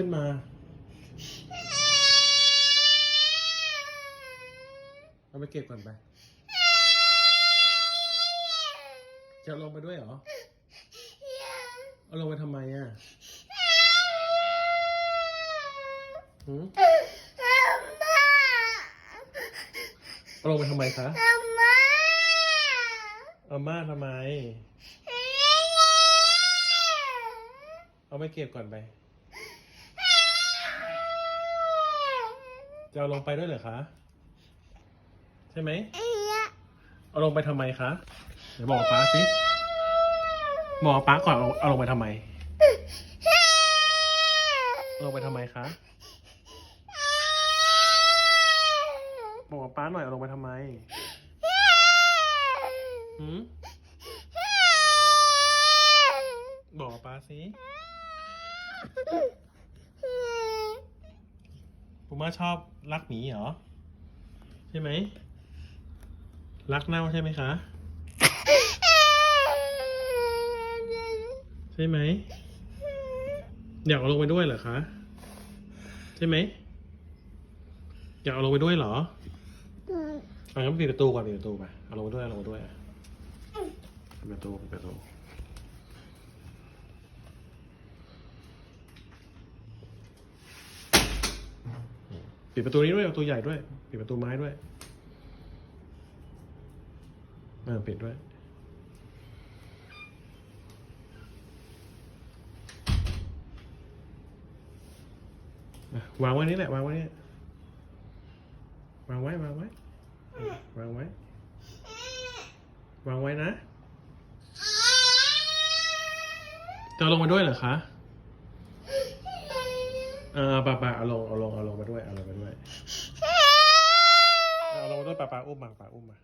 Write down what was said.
ขึ้นมา เอาไปเก็บก่อนไป จะลงไปด้วยเหรอ เอาลงไปทำไมอะหืมเอาลงไปทำไมคะ เอามาทำไม เอาไปเก็บก่อนไป จะเอาลงไปด้วยเหรอคะ ใช่ไหม เอาลงไปทำไมคะเดี๋ยวบอกป้าสิบอกป้าก่อนเอาเอาลงไปทำไมเอาลงไปทำไมคะบอกป้าหน่อยเอาลงไปทำไมหืมบอกป้าสิ ปูม่าชอบรักหมีเหรอ ใช่ไหม รักเน่าใช่ไหมคะ ใช่ไหมอยากเอาลงไปด้วยเหรอคะ ใช่ไหมอยากเอาลงไปด้วยเหรอเอางั้นปิดประตูก่อนปิดประตูไปเอาลงไปด้วยเอาลงไปด้วยอะปิดประตูปิดประตู ปิดประตูนี้ด้วยประตูใหญ่ด้วย ปิดประตูไม้ด้วยเออปิดด้วย วางไว้นี่แหละ วางไว้นี่วางไว้ วางไว้ วางไว้ วางไว้นะจะลงมาด้วยเหรอคะ ออป่าป่าเอาลงเอาลงเอาลงมาด้วยเอาลงมาด้วยเอาลงมาด้วยป่าป่าอุ้มมาป่าอุ้มมา